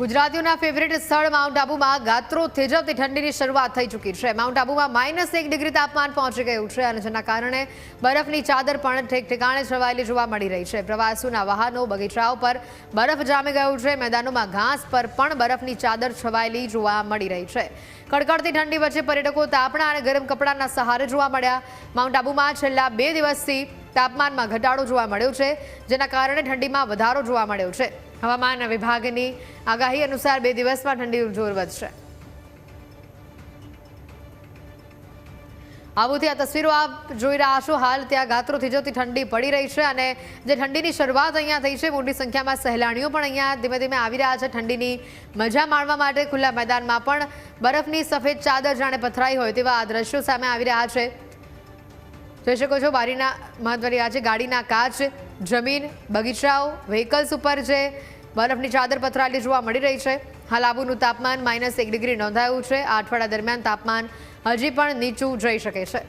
ગુજરાતીઓના favourite સ્થળ mount આબુમાં ગાત્રો થેજવતી ઠંડીની શરૂઆત થઈ ચૂકી છે. માઉન્ટ આબુમાં માઇનસ એક ડિગ્રી તાપમાન પહોંચી ગયું છે અને જેના કારણે બરફની ચાદર પણ ઠેક ઠેકાણે છવાયેલી જોવા મળી રહી છે. પ્રવાસીઓના વાહનો, બગીચાઓ પર બરફ જામી ગયું છે. મેદાનોમાં ઘાસ પર પણ બરફની ચાદર છવાયેલી જોવા મળી રહી છે. કડકડતી ઠંડી વચ્ચે પર્યટકો તાપણા અને ગરમ કપડાના સહારે જોવા મળ્યા. માઉન્ટ આબુમાં છેલ્લા બે દિવસથી તાપમાનમાં ઘટાડો જોવા મળ્યો છે, જેના કારણે ઠંડીમાં વધારો જોવા મળ્યો છે. હવામાન વિભાગની આગાહી અનુસાર બે દિવસમાં ઠંડીનું જોર વધશે. આબુથી આ તસવીરો આપ જોઈ રહ્યા છો. હાલ ત્યાં ગાત્રો થીજવતી ઠંડી પડી રહી છે અને જે ઠંડીની શરૂઆત અહીંયા થઈ છે, મોટી સંખ્યામાં સહેલાણીઓ પણ અહીંયા ધીમે ધીમે આવી રહ્યા છે. ઠંડીની મજા માણવા માટે ખુલ્લા મેદાનમાં પણ બરફની સફેદ ચાદર જાણે પથરાઈ હોય તેવા આ દ્રશ્યો સામે આવી રહ્યા છે. જોઈ શકો છો, બારીના મહત્વની વાત છે, ગાડીના કાચ, જમીન, બગીચાઓ વ્હીકલ્સ ઉપર જે બરફની ચાદર પથરાયેલી જોવા મળી રહી છે. હાલ આબુનું તાપમાન માઇનસ એક ડિગ્રી નોંધાયું છે. આ અઠવાડિયા દરમિયાન તાપમાન હજી પણ નીચું જઈ શકે છે.